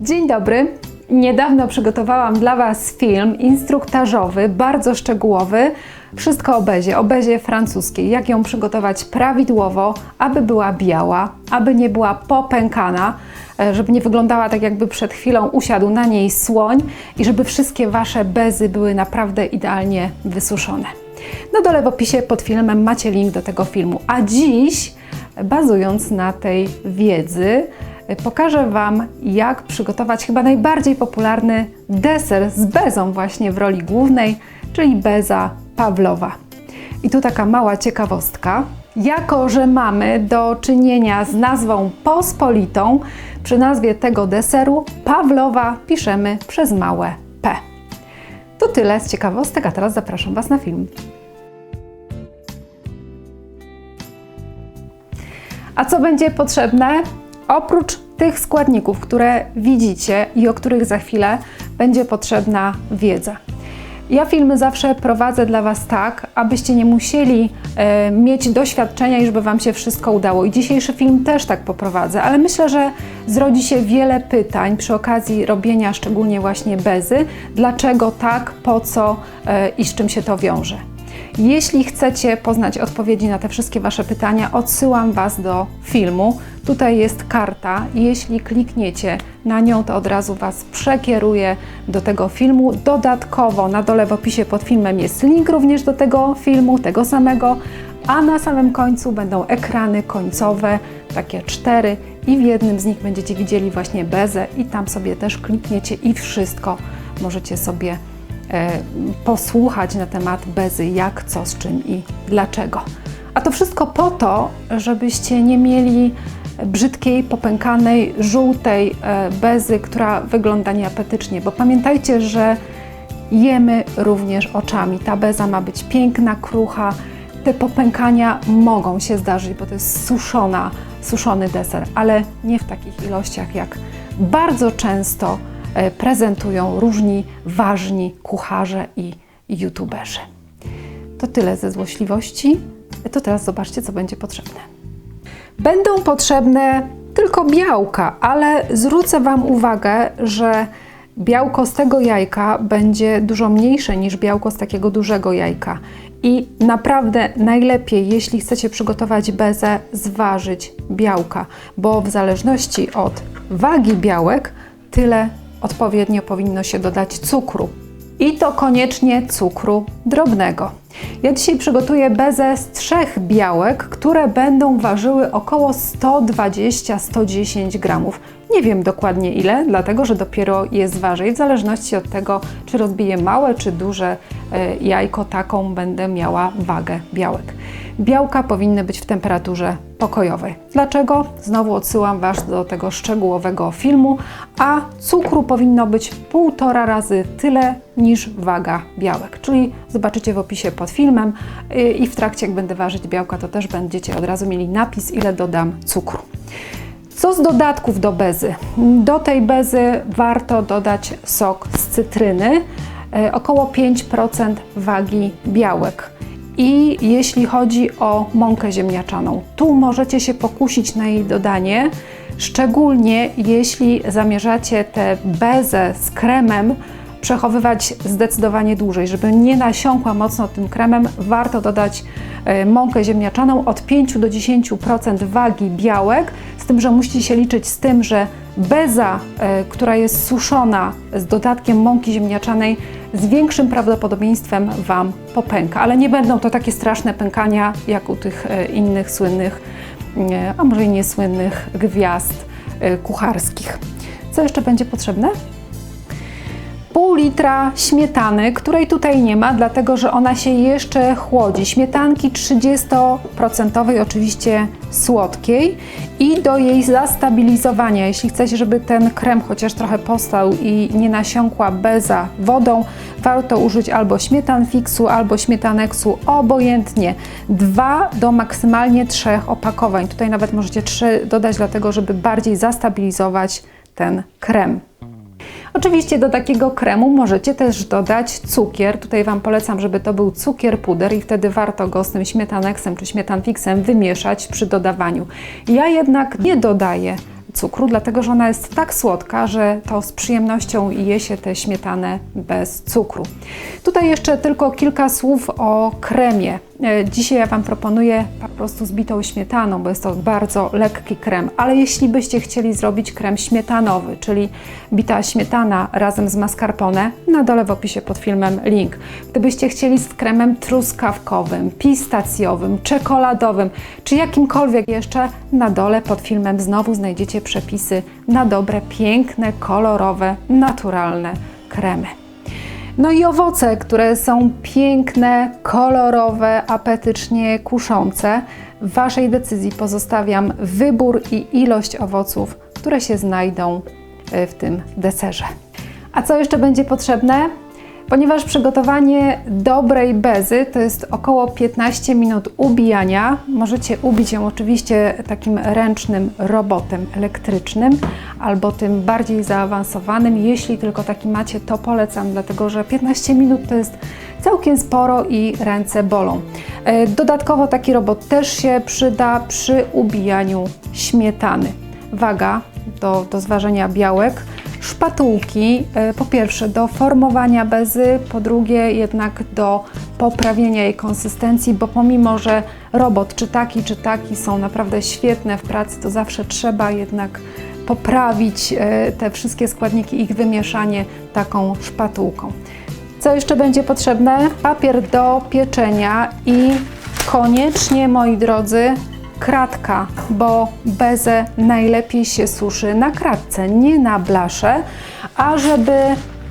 Dzień dobry. Niedawno przygotowałam dla Was film instruktażowy, bardzo szczegółowy. Wszystko o bezie, o bezie francuskiej. Jak ją przygotować prawidłowo, aby była biała, aby nie była popękana, e, żeby nie wyglądała tak, jakby przed chwilą usiadł na niej słoń i żeby wszystkie Wasze bezy były naprawdę idealnie wysuszone. Na dole w opisie pod filmem macie link do tego filmu. A dziś, bazując na tej wiedzy, pokażę Wam, jak przygotować chyba najbardziej popularny deser z bezą właśnie w roli głównej, czyli beza Pawlowa. I tu taka mała ciekawostka. Jako, że mamy do czynienia z nazwą pospolitą, przy nazwie tego deseru Pawlowa piszemy przez małe p. To tyle z ciekawostek, a teraz zapraszam Was na film. A co będzie potrzebne? Oprócz tych składników, które widzicie i o których za chwilę będzie potrzebna wiedza. Ja filmy zawsze prowadzę dla Was tak, abyście nie musieli e, mieć doświadczenia żeby Wam się wszystko udało. I dzisiejszy film też tak poprowadzę, ale myślę, że zrodzi się wiele pytań przy okazji robienia szczególnie właśnie bezy. Dlaczego tak, po co e, i z czym się to wiąże. Jeśli chcecie poznać odpowiedzi na te wszystkie Wasze pytania, odsyłam Was do filmu. Tutaj jest karta. Jeśli klikniecie na nią, to od razu Was przekieruje do tego filmu. Dodatkowo na dole w opisie pod filmem jest link również do tego filmu, tego samego, a na samym końcu będą ekrany końcowe, takie cztery i w jednym z nich będziecie widzieli właśnie bezę i tam sobie też klikniecie i wszystko możecie sobie posłuchać na temat bezy, jak, co, z czym i dlaczego. A to wszystko po to, żebyście nie mieli brzydkiej, popękanej, żółtej e, bezy, która wygląda nieapetycznie, bo pamiętajcie, że jemy również oczami. Ta beza ma być piękna, krucha. Te popękania mogą się zdarzyć, bo to jest suszona, suszony deser, ale nie w takich ilościach, jak bardzo często E, prezentują różni ważni kucharze i youtuberzy. To tyle ze złośliwości. To teraz zobaczcie, co będzie potrzebne. Będą potrzebne tylko białka, ale zwrócę Wam uwagę, że białko z tego jajka będzie dużo mniejsze niż białko z takiego dużego jajka. I naprawdę najlepiej, jeśli chcecie przygotować bezę, zważyć białka, bo w zależności od wagi białek, tyle odpowiednio powinno się dodać cukru. I to koniecznie cukru drobnego. Ja dzisiaj przygotuję bezę z trzech białek, które będą ważyły około 120-110 gramów. Nie wiem dokładnie ile, dlatego że dopiero je zważę i w zależności od tego, czy rozbiję małe czy duże e, jajko, taką będę miała wagę białek. Białka powinny być w temperaturze pokojowej. Dlaczego? Znowu odsyłam Was do tego szczegółowego filmu, a cukru powinno być półtora razy tyle niż waga białek. Czyli zobaczycie w opisie pod filmem y, i w trakcie jak będę ważyć białka, to też będziecie od razu mieli napis, ile dodam cukru. Co z dodatków do bezy? Do tej bezy warto dodać sok z cytryny, y, około 5% wagi białek. I jeśli chodzi o mąkę ziemniaczaną, tu możecie się pokusić na jej dodanie, szczególnie jeśli zamierzacie tę bezę z kremem przechowywać zdecydowanie dłużej. Żeby nie nasiąkła mocno tym kremem, warto dodać e, mąkę ziemniaczaną od 5 do 10% wagi białek, tym, że musicie się liczyć z tym, że beza, e, która jest suszona z dodatkiem mąki ziemniaczanej, z większym prawdopodobieństwem Wam popęka. Ale nie będą to takie straszne pękania jak u tych e, innych słynnych, a może i niesłynnych gwiazd kucharskich. Co jeszcze będzie potrzebne? Pół litra śmietany, której tutaj nie ma, dlatego że ona się jeszcze chłodzi. Śmietanki 30% oczywiście słodkiej i do jej zastabilizowania, jeśli chcecie, żeby ten krem chociaż trochę postał i nie nasiąkła beza wodą, warto użyć albo śmietan fixu, albo śmietaneksu, obojętnie. Dwa do maksymalnie trzech opakowań. Tutaj nawet możecie trzy dodać, dlatego żeby bardziej zastabilizować ten krem. Oczywiście do takiego kremu możecie też dodać cukier. Tutaj Wam polecam, żeby to był cukier puder i wtedy warto go z tym śmietaneksem czy śmietanfixem wymieszać przy dodawaniu. Ja jednak nie dodaję cukru, dlatego że ona jest tak słodka, że to z przyjemnością je się tę śmietanę bez cukru. Tutaj jeszcze tylko kilka słów o kremie. E, Dzisiaj ja Wam proponuję po prostu zbitą śmietaną, bo jest to bardzo lekki krem, ale jeśli byście chcieli zrobić krem śmietanowy, czyli bita śmietana razem z mascarpone, na dole w opisie pod filmem link. Gdybyście chcieli z kremem truskawkowym, pistacjowym, czekoladowym, czy jakimkolwiek jeszcze, na dole pod filmem znowu znajdziecie przepisy na dobre, piękne, kolorowe, naturalne kremy. No i owoce, które są piękne, kolorowe, apetycznie kuszące. W Waszej decyzji pozostawiam wybór i ilość owoców, które się znajdą e, w tym deserze. A co jeszcze będzie potrzebne? Ponieważ przygotowanie dobrej bezy to jest około 15 minut ubijania, możecie ubić ją oczywiście takim ręcznym robotem elektrycznym albo tym bardziej zaawansowanym. Jeśli tylko taki macie, to polecam, dlatego że 15 minut to jest całkiem sporo i ręce bolą. E, Dodatkowo taki robot też się przyda przy ubijaniu śmietany. Waga do, do zważenia białek szpatułki, e, po pierwsze do formowania bezy, po drugie jednak do poprawienia jej konsystencji, bo pomimo, że robot czy taki, czy taki są naprawdę świetne w pracy, to zawsze trzeba jednak poprawić e, te wszystkie składniki, ich wymieszanie taką szpatułką. Co jeszcze będzie potrzebne? Papier do pieczenia i koniecznie, moi drodzy, kratka, bo bezę najlepiej się suszy na kratce, nie na blasze, a żeby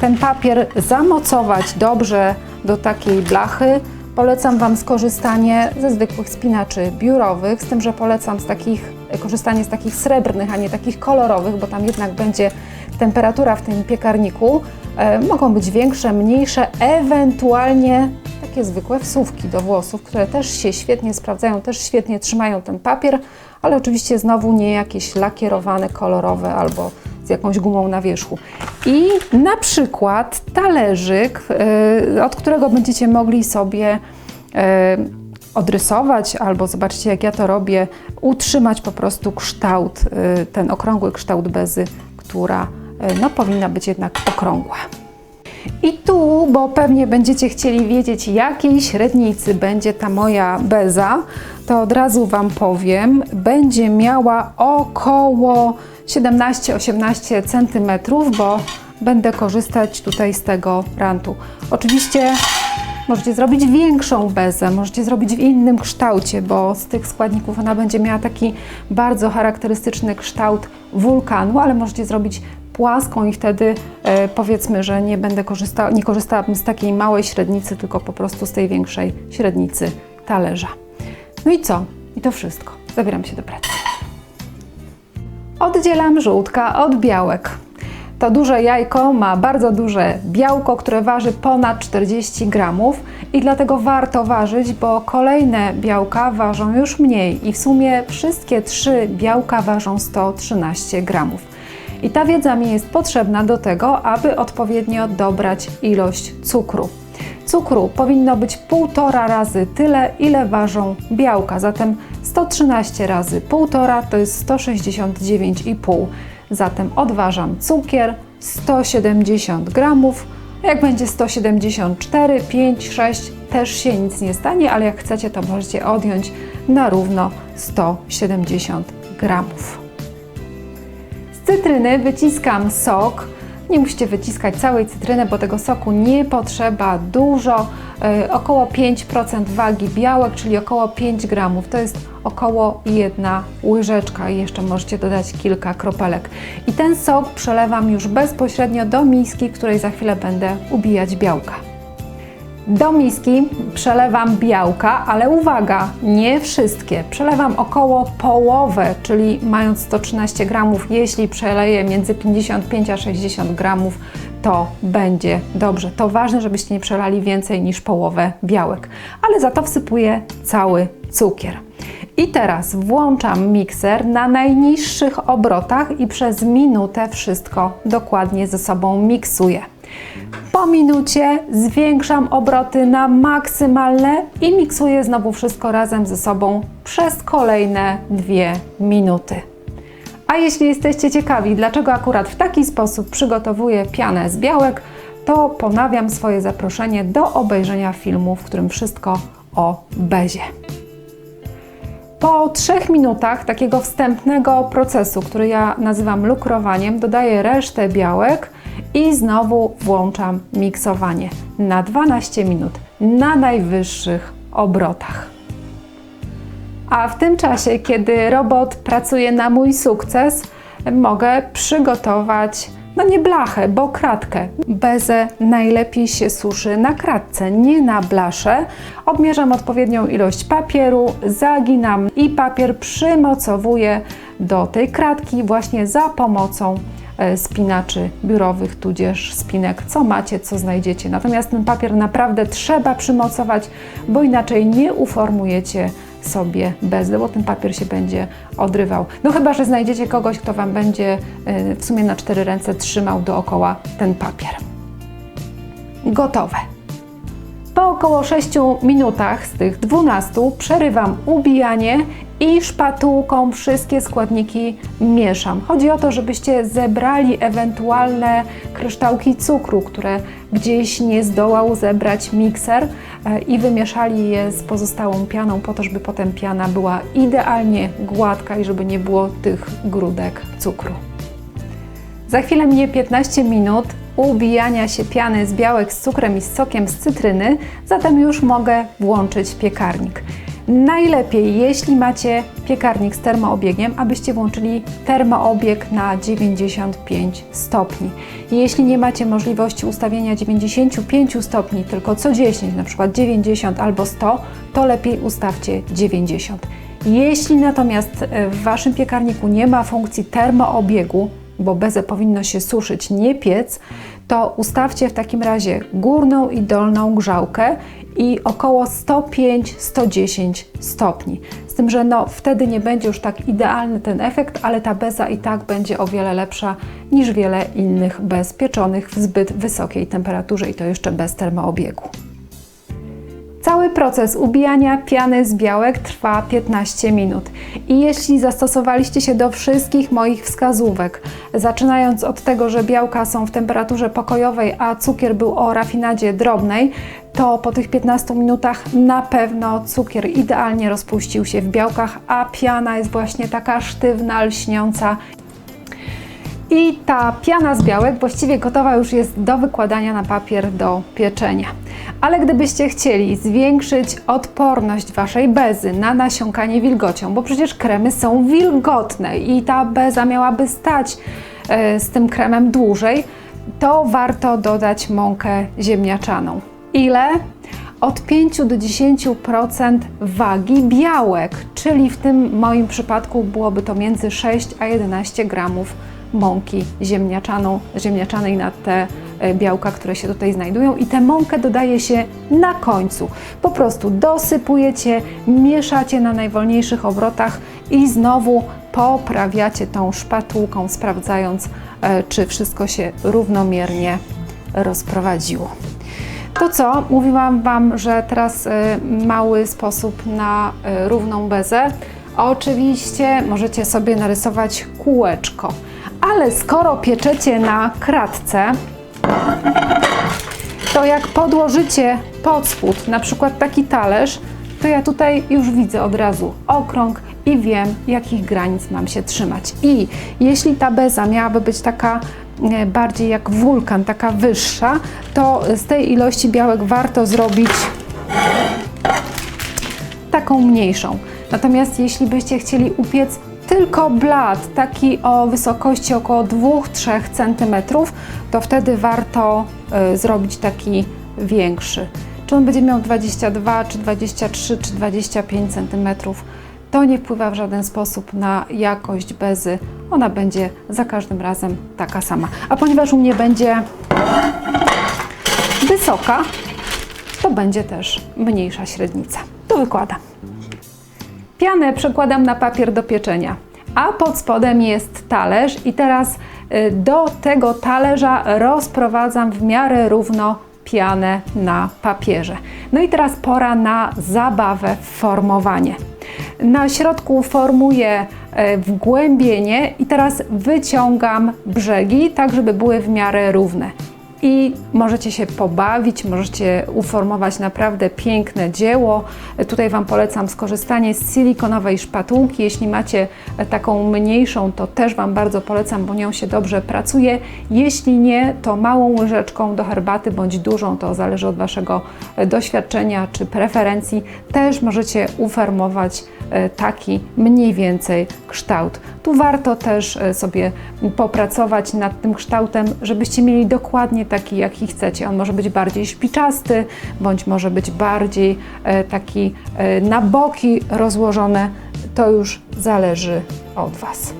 ten papier zamocować dobrze do takiej blachy, polecam Wam skorzystanie ze zwykłych spinaczy biurowych, z tym, że polecam z takich, korzystanie z takich srebrnych, a nie takich kolorowych, bo tam jednak będzie temperatura w tym piekarniku. E, mogą być większe, mniejsze, ewentualnie takie zwykłe wsówki do włosów, które też się świetnie sprawdzają, też świetnie trzymają ten papier, ale oczywiście znowu nie jakieś lakierowane, kolorowe albo z jakąś gumą na wierzchu. I na przykład talerzyk, yy, od którego będziecie mogli sobie yy, odrysować, albo zobaczcie, jak ja to robię, utrzymać po prostu kształt, yy, ten okrągły kształt bezy, która no, powinna być jednak okrągła. I tu, bo pewnie będziecie chcieli wiedzieć, jakiej średnicy będzie ta moja beza, to od razu Wam powiem, będzie miała około 17-18 cm, bo będę korzystać tutaj z tego rantu. Oczywiście możecie zrobić większą bezę, możecie zrobić w innym kształcie, bo z tych składników ona będzie miała taki bardzo charakterystyczny kształt wulkanu, ale możecie zrobić płaską i wtedy e, powiedzmy, że nie będę korzystała, nie korzystałabym z takiej małej średnicy, tylko po prostu z tej większej średnicy talerza. No i co? I to wszystko. Zabieram się do pracy. Oddzielam żółtka od białek. To duże jajko ma bardzo duże białko, które waży ponad 40 gramów i dlatego warto ważyć, bo kolejne białka ważą już mniej i w sumie wszystkie trzy białka ważą 113 gramów. I ta wiedza mi jest potrzebna do tego, aby odpowiednio dobrać ilość cukru. Cukru powinno być półtora razy tyle, ile ważą białka, zatem 113 razy półtora to jest 169,5. Zatem odważam cukier 170 gramów. Jak będzie 174, 5, 6 też się nic nie stanie, ale jak chcecie, to możecie odjąć na równo 170 gramów. Cytryny wyciskam sok. Nie musicie wyciskać całej cytryny, bo tego soku nie potrzeba dużo. Yy, około 5% wagi białek, czyli około 5 gramów. To jest około jedna łyżeczka i jeszcze możecie dodać kilka kropelek. I ten sok przelewam już bezpośrednio do miski, w której za chwilę będę ubijać białka. Do miski przelewam białka, ale uwaga, nie wszystkie. Przelewam około połowę, czyli mając 113 gramów, jeśli przeleję między 55 a 60 gramów, to będzie dobrze. To ważne, żebyście nie przelali więcej niż połowę białek, ale za to wsypuję cały cukier. I teraz włączam mikser na najniższych obrotach i przez minutę wszystko dokładnie ze sobą miksuję. Po minucie zwiększam obroty na maksymalne i miksuję znowu wszystko razem ze sobą przez kolejne dwie minuty. A jeśli jesteście ciekawi, dlaczego akurat w taki sposób przygotowuję pianę z białek, to ponawiam swoje zaproszenie do obejrzenia filmu, w którym wszystko o bezie. Po trzech minutach takiego wstępnego procesu, który ja nazywam lukrowaniem, dodaję resztę białek i znowu włączam miksowanie na 12 minut na najwyższych obrotach. A w tym czasie, kiedy robot pracuje na mój sukces, mogę przygotować, no nie blachę, bo kratkę. Bezę najlepiej się suszy na kratce, nie na blasze. Odmierzam odpowiednią ilość papieru, zaginam i papier przymocowuję do tej kratki właśnie za pomocą spinaczy biurowych, tudzież spinek, co macie, co znajdziecie. Natomiast ten papier naprawdę trzeba przymocować, bo inaczej nie uformujecie sobie bezdę, bo ten papier się będzie odrywał. No chyba, że znajdziecie kogoś, kto Wam będzie y, w sumie na cztery ręce trzymał dookoła ten papier. Gotowe. Po około 6 minutach z tych 12 przerywam ubijanie i szpatułką wszystkie składniki mieszam. Chodzi o to, żebyście zebrali ewentualne kryształki cukru, które gdzieś nie zdołał zebrać mikser e, i wymieszali je z pozostałą pianą po to, żeby potem piana była idealnie gładka i żeby nie było tych grudek cukru. Za chwilę minie 15 minut ubijania się piany z białek z cukrem i z sokiem z cytryny, zatem już mogę włączyć piekarnik. Najlepiej, jeśli macie piekarnik z termoobiegiem, abyście włączyli termoobieg na 95 stopni. Jeśli nie macie możliwości ustawienia 95 stopni, tylko co 10, na przykład 90 albo 100, to lepiej ustawcie 90. Jeśli natomiast w Waszym piekarniku nie ma funkcji termoobiegu, bo bezę powinno się suszyć, nie piec, to ustawcie w takim razie górną i dolną grzałkę i około 105-110 stopni. Z tym, że no, wtedy nie będzie już tak idealny ten efekt, ale ta beza i tak będzie o wiele lepsza niż wiele innych bez pieczonych w zbyt wysokiej temperaturze i to jeszcze bez termoobiegu. Cały proces ubijania piany z białek trwa 15 minut. I jeśli zastosowaliście się do wszystkich moich wskazówek, zaczynając od tego, że białka są w temperaturze pokojowej, a cukier był o rafinadzie drobnej, to po tych 15 minutach na pewno cukier idealnie rozpuścił się w białkach, a piana jest właśnie taka sztywna, lśniąca i ta piana z białek właściwie gotowa już jest do wykładania na papier do pieczenia. Ale gdybyście chcieli zwiększyć odporność Waszej bezy na nasiąkanie wilgocią, bo przecież kremy są wilgotne i ta beza miałaby stać e, z tym kremem dłużej, to warto dodać mąkę ziemniaczaną. Ile? Od 5 do 10% wagi białek, czyli w tym moim przypadku byłoby to między 6 a 11 gramów mąki ziemniaczaną, ziemniaczanej na te e, białka, które się tutaj znajdują i tę mąkę dodaje się na końcu. Po prostu dosypujecie, mieszacie na najwolniejszych obrotach i znowu poprawiacie tą szpatułką, sprawdzając, e, czy wszystko się równomiernie rozprowadziło. To co? Mówiłam Wam, że teraz e, mały sposób na równą bezę. Oczywiście możecie sobie narysować kółeczko ale skoro pieczecie na kratce, to jak podłożycie pod spód, na przykład taki talerz, to ja tutaj już widzę od razu okrąg i wiem, jakich granic mam się trzymać. I jeśli ta beza miałaby być taka bardziej jak wulkan, taka wyższa, to z tej ilości białek warto zrobić taką mniejszą. Natomiast jeśli byście chcieli upiec tylko blat, taki o wysokości około 2-3 cm, to wtedy warto y, zrobić taki większy. Czy on będzie miał 22, czy 23, czy 25 cm, to nie wpływa w żaden sposób na jakość bezy. Ona będzie za każdym razem taka sama. A ponieważ u mnie będzie wysoka, to będzie też mniejsza średnica. To wykładam. Pianę przekładam na papier do pieczenia, a pod spodem jest talerz i teraz y, do tego talerza rozprowadzam w miarę równo pianę na papierze. No i teraz pora na zabawę w formowanie. Na środku formuję e, wgłębienie i teraz wyciągam brzegi, tak żeby były w miarę równe. I możecie się pobawić, możecie uformować naprawdę piękne dzieło. Tutaj Wam polecam skorzystanie z silikonowej szpatułki. Jeśli macie taką mniejszą, to też Wam bardzo polecam, bo nią się dobrze pracuje. Jeśli nie, to małą łyżeczką do herbaty bądź dużą, to zależy od Waszego doświadczenia czy preferencji, też możecie uformować e, taki mniej więcej kształt. Tu warto też e, sobie popracować nad tym kształtem, żebyście mieli dokładnie taki, jaki chcecie. On może być bardziej szpiczasty, bądź może być bardziej e, taki e, na boki rozłożony. To już zależy od Was.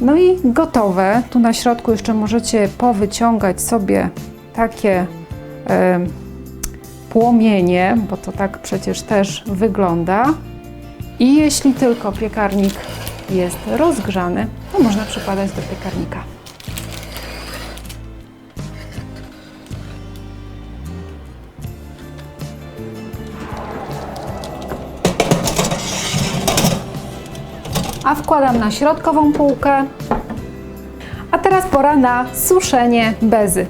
No i gotowe. Tu na środku jeszcze możecie powyciągać sobie takie e, płomienie, bo to tak przecież też wygląda. I jeśli tylko piekarnik jest rozgrzany, to można przykładać do piekarnika. A wkładam na środkową półkę. A teraz pora na suszenie bezy.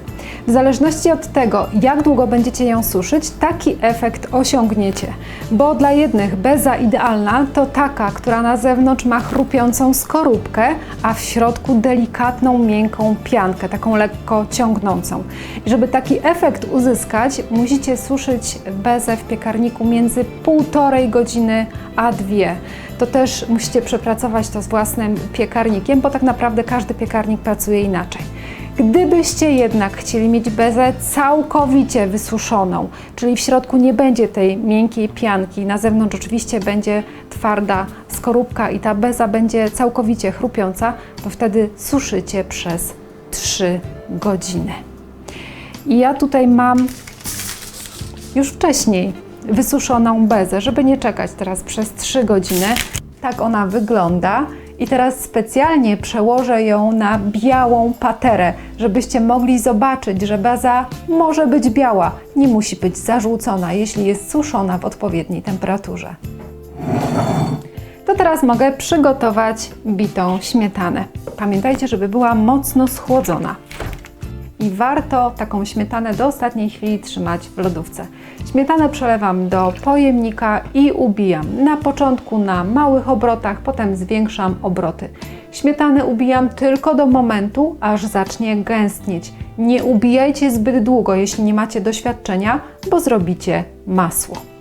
W zależności od tego, jak długo będziecie ją suszyć, taki efekt osiągniecie. Bo dla jednych beza idealna to taka, która na zewnątrz ma chrupiącą skorupkę, a w środku delikatną, miękką piankę, taką lekko ciągnącą. I żeby taki efekt uzyskać, musicie suszyć bezę w piekarniku między półtorej godziny a dwie to też musicie przepracować to z własnym piekarnikiem, bo tak naprawdę każdy piekarnik pracuje inaczej. Gdybyście jednak chcieli mieć bezę całkowicie wysuszoną, czyli w środku nie będzie tej miękkiej pianki, na zewnątrz oczywiście będzie twarda skorupka i ta beza będzie całkowicie chrupiąca, to wtedy suszycie przez 3 godziny. I ja tutaj mam już wcześniej wysuszoną bezę, żeby nie czekać teraz przez 3 godziny. Tak ona wygląda. I teraz specjalnie przełożę ją na białą paterę, żebyście mogli zobaczyć, że baza może być biała, nie musi być zażółcona, jeśli jest suszona w odpowiedniej temperaturze. To teraz mogę przygotować bitą śmietanę. Pamiętajcie, żeby była mocno schłodzona i warto taką śmietanę do ostatniej chwili trzymać w lodówce. Śmietanę przelewam do pojemnika i ubijam. Na początku na małych obrotach, potem zwiększam obroty. Śmietanę ubijam tylko do momentu, aż zacznie gęstnieć. Nie ubijajcie zbyt długo, jeśli nie macie doświadczenia, bo zrobicie masło.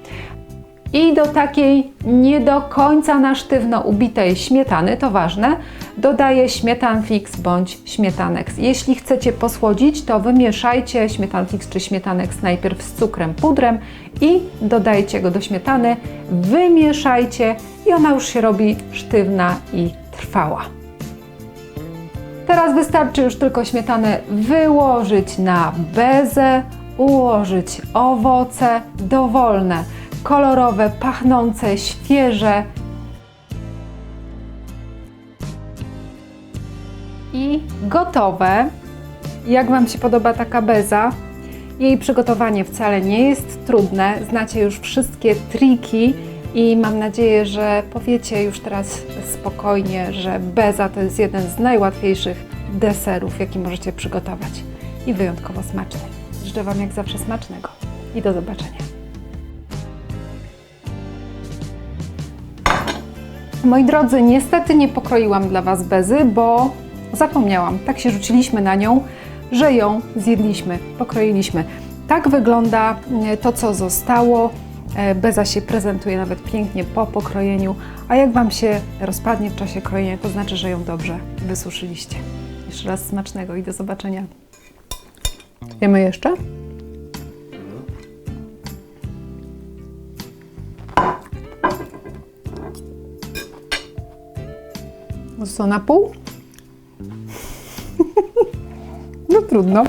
I do takiej nie do końca na sztywno ubitej śmietany, to ważne, dodaję śmietanfix bądź śmietanex. Jeśli chcecie posłodzić, to wymieszajcie śmietanfix czy śmietanex najpierw z cukrem, pudrem i dodajcie go do śmietany, wymieszajcie i ona już się robi sztywna i trwała. Teraz wystarczy już tylko śmietanę wyłożyć na bezę, ułożyć owoce dowolne, kolorowe, pachnące, świeże. I gotowe. Jak Wam się podoba taka beza? Jej przygotowanie wcale nie jest trudne. Znacie już wszystkie triki i mam nadzieję, że powiecie już teraz spokojnie, że beza to jest jeden z najłatwiejszych deserów, jaki możecie przygotować i wyjątkowo smaczny. Życzę Wam jak zawsze smacznego i do zobaczenia. Moi drodzy, niestety nie pokroiłam dla Was bezy, bo zapomniałam. Tak się rzuciliśmy na nią, że ją zjedliśmy, pokroiliśmy. Tak wygląda e, to, co zostało. E, Beza się prezentuje nawet pięknie po pokrojeniu, a jak Wam się rozpadnie w czasie krojenia, to znaczy, że ją dobrze wysuszyliście. Jeszcze raz smacznego i do zobaczenia. Jemy jeszcze? Co, na pół? no trudno.